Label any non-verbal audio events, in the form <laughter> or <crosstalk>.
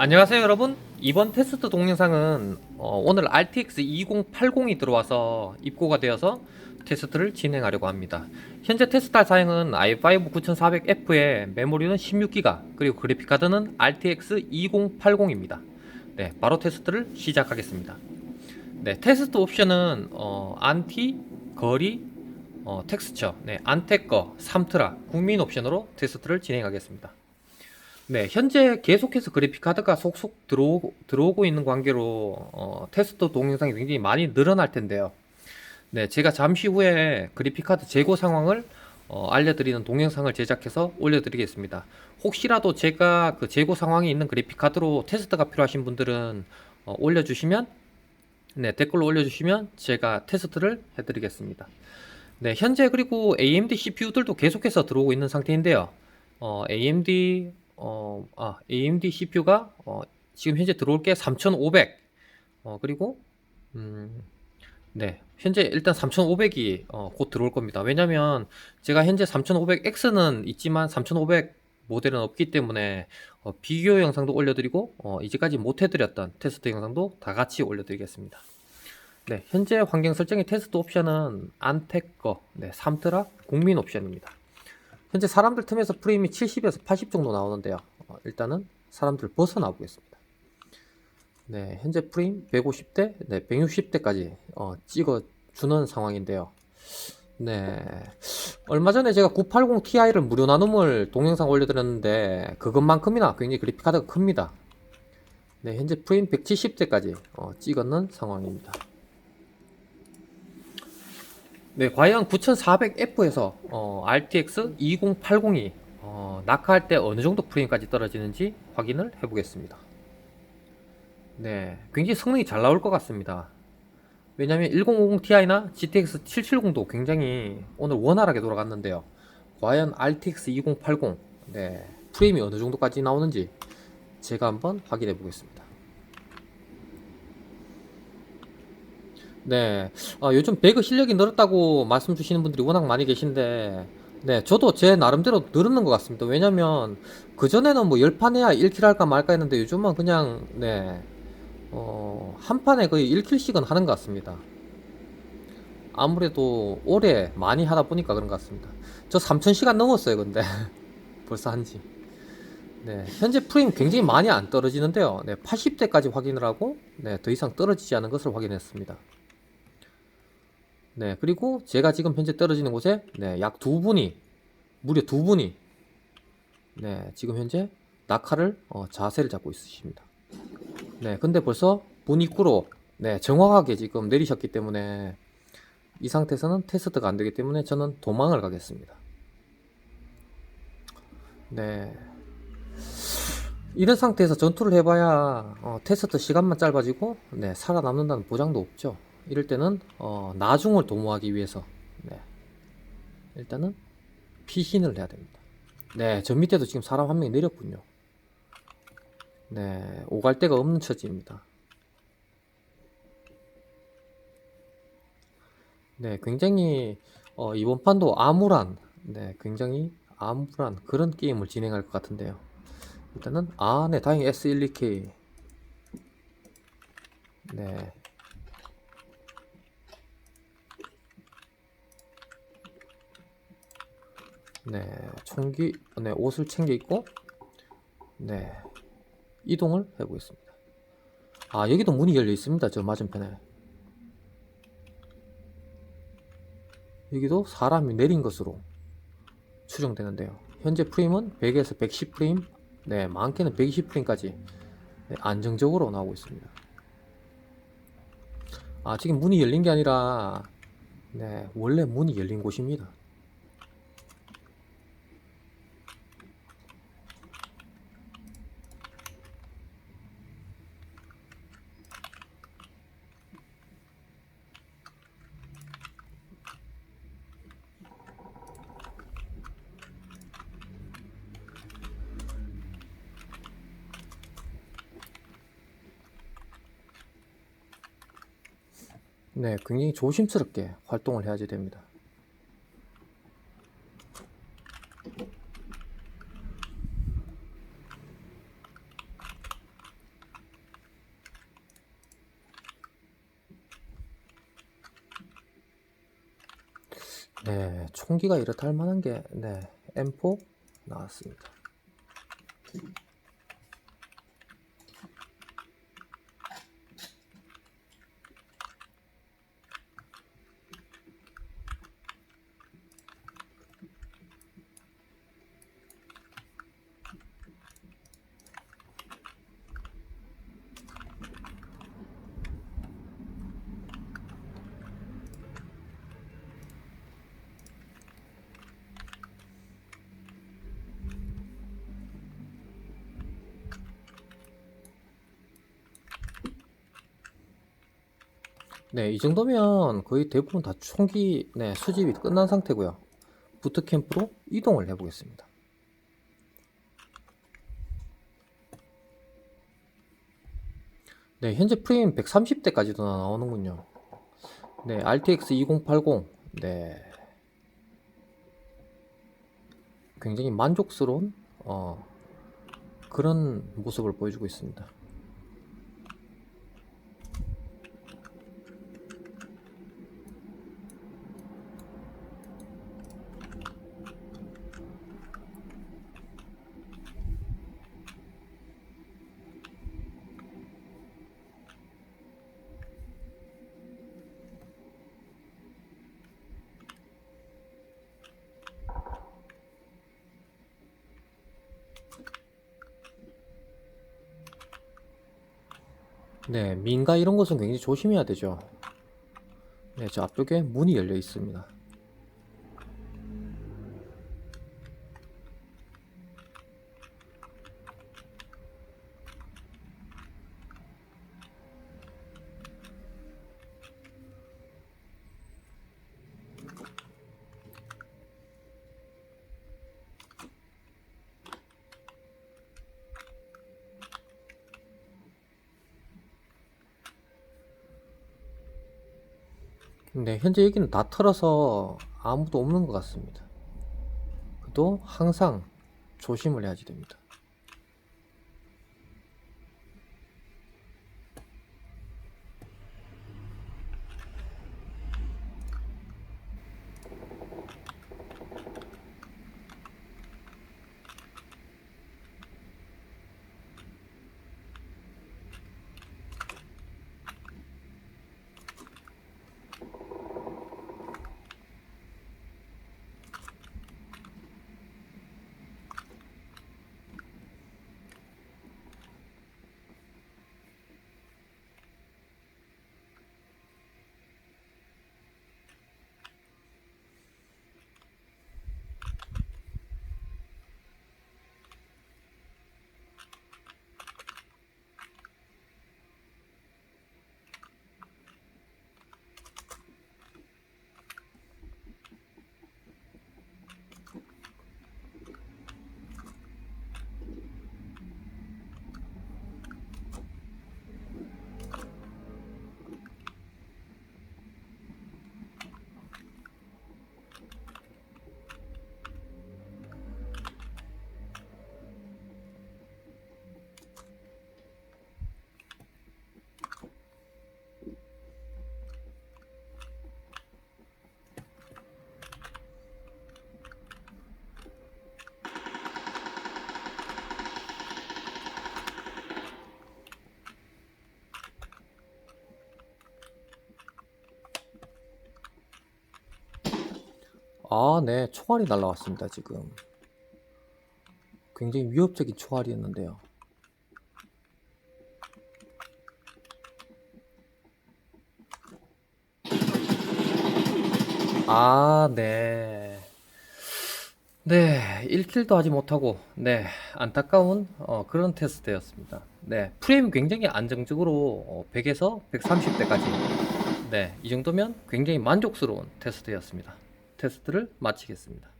안녕하세요 여러분. 이번 테스트 동영상은 어, 오늘 RTX 2080이 들어와서 입고가 되어서 테스트를 진행하려고 합니다. 현재 테스트할 사양은 i5 9400F에 메모리는 16기가 그리고 그래픽카드는 RTX 2080입니다. 네 바로 테스트를 시작하겠습니다. 네 테스트 옵션은 어, 안티, 거리, 어, 텍스처, 네, 안테거, 삼트라, 국민 옵션으로 테스트를 진행하겠습니다 네, 현재 계속해서 그래픽 카드가 속속 들어오고, 들어오고 있는 관계로 어, 테스트 동영상이 굉장히 많이 늘어날 텐데요. 네, 제가 잠시 후에 그래픽 카드 재고 상황을 어, 알려드리는 동영상을 제작해서 올려드리겠습니다. 혹시라도 제가 그 재고 상황이 있는 그래픽 카드로 테스트가 필요하신 분들은 어, 올려주시면 네, 댓글로 올려주시면 제가 테스트를 해드리겠습니다. 네, 현재 그리고 AMD CPU들도 계속해서 들어오고 있는 상태인데요. 어, AMD 어, 아, AMD CPU가 어, 지금 현재 들어올 게 3500. 어, 그리고 음, 네. 현재 일단 3500이 어, 곧 들어올 겁니다. 왜냐면 제가 현재 3500X는 있지만 3500 모델은 없기 때문에 어, 비교 영상도 올려드리고 어, 이제까지 못 해드렸던 테스트 영상도 다 같이 올려드리겠습니다. 네, 현재 환경 설정의 테스트 옵션은 안테거, 네, 3트라 국민 옵션입니다. 현재 사람들 틈에서 프레임이 70에서 80 정도 나오는데요. 어, 일단은 사람들 벗어나 보겠습니다. 네, 현재 프레임 150대, 네, 160대까지 어, 찍어 주는 상황인데요. 네, 얼마 전에 제가 980 Ti를 무료 나눔을 동영상 올려드렸는데 그것만큼이나 굉장히 그래픽 카드가 큽니다. 네, 현재 프레임 170대까지 어, 찍었는 상황입니다. 네, 과연 9400F에서 어, RTX 2080이 어, 낙하할 때 어느 정도 프레임까지 떨어지는지 확인을 해보겠습니다. 네, 굉장히 성능이 잘 나올 것 같습니다. 왜냐하면 1050 Ti나 GTX 770도 굉장히 오늘 원활하게 돌아갔는데요. 과연 RTX 2080 네, 프레임이 어느 정도까지 나오는지 제가 한번 확인해 보겠습니다. 네, 아, 요즘 배그 실력이 늘었다고 말씀 주시는 분들이 워낙 많이 계신데, 네, 저도 제 나름대로 늘었는 것 같습니다. 왜냐면, 그전에는 뭐 10판 해야 1킬 할까 말까 했는데, 요즘은 그냥, 네, 어, 한 판에 거의 1킬씩은 하는 것 같습니다. 아무래도 오래 많이 하다 보니까 그런 것 같습니다. 저 3000시간 넘었어요, 근데. <laughs> 벌써 한지. 네, 현재 프레임 굉장히 많이 안 떨어지는데요. 네, 80대까지 확인을 하고, 네, 더 이상 떨어지지 않은 것을 확인했습니다. 네, 그리고 제가 지금 현재 떨어지는 곳에 네, 약 두 분이 무려 두 분이 네, 지금 현재 낙하를 어, 자세를 잡고 있으십니다. 네, 근데 벌써 문 입구로 네, 정확하게 지금 내리셨기 때문에 이 상태에서는 테스트가 안 되기 때문에 저는 도망을 가겠습니다. 네. 이런 상태에서 전투를 해봐야 어, 테스트 시간만 짧아지고 네, 살아남는다는 보장도 없죠. 이럴 때는 어, 나중을 도모하기 위해서 네. 일단은 피신을 해야 됩니다. 네, 저 밑에도 지금 사람 한 명이 내렸군요. 네, 오갈 데가 없는 처지입니다. 네, 굉장히 어, 이번 판도 암울한, 네, 굉장히 암울한 그런 게임을 진행할 것 같은데요. 일단은 아, 네, 다행히 S12K. 네, 네, 총기, 네, 옷을 챙겨 입고, 네, 이동을 해보겠습니다. 아, 여기도 문이 열려 있습니다. 저 맞은편에. 여기도 사람이 내린 것으로 추정되는데요. 현재 프레임은 100에서 110 프레임, 네, 많게는 120 프레임까지 네, 안정적으로 나오고 있습니다. 아, 지금 문이 열린 게 아니라, 네, 원래 문이 열린 곳입니다. 네, 굉장히 조심스럽게 활동을 해야지 됩니다. 네, 총기가 이렇다 할 만한 게, 네, M4 나왔습니다. 네, 이 정도면 거의 대부분 다 총기 네, 수집이 끝난 상태고요. 부트캠프로 이동을 해보겠습니다. 네, 현재 프레임 130대까지도 나오는군요. 네, RTX 2080. 네. 굉장히 만족스러운 어, 그런 모습을 보여주고 있습니다. 네, 민가 이런 것은 굉장히 조심해야 되죠. 네, 저 앞쪽에 문이 열려 있습니다. 네, 현재 여기는 다 털어서 아무도 없는 것 같습니다. 그래도 항상 조심을 해야지 됩니다. 아, 네, 총알이 날라왔습니다, 지금. 굉장히 위협적인 총알이었는데요. 아, 네. 네, 1킬도 하지 못하고, 네, 안타까운 어, 그런 테스트였습니다. 네, 프레임 굉장히 안정적으로 어, 100에서 130대까지. 네, 이 정도면 굉장히 만족스러운 테스트였습니다. 테스트를 마치겠습니다.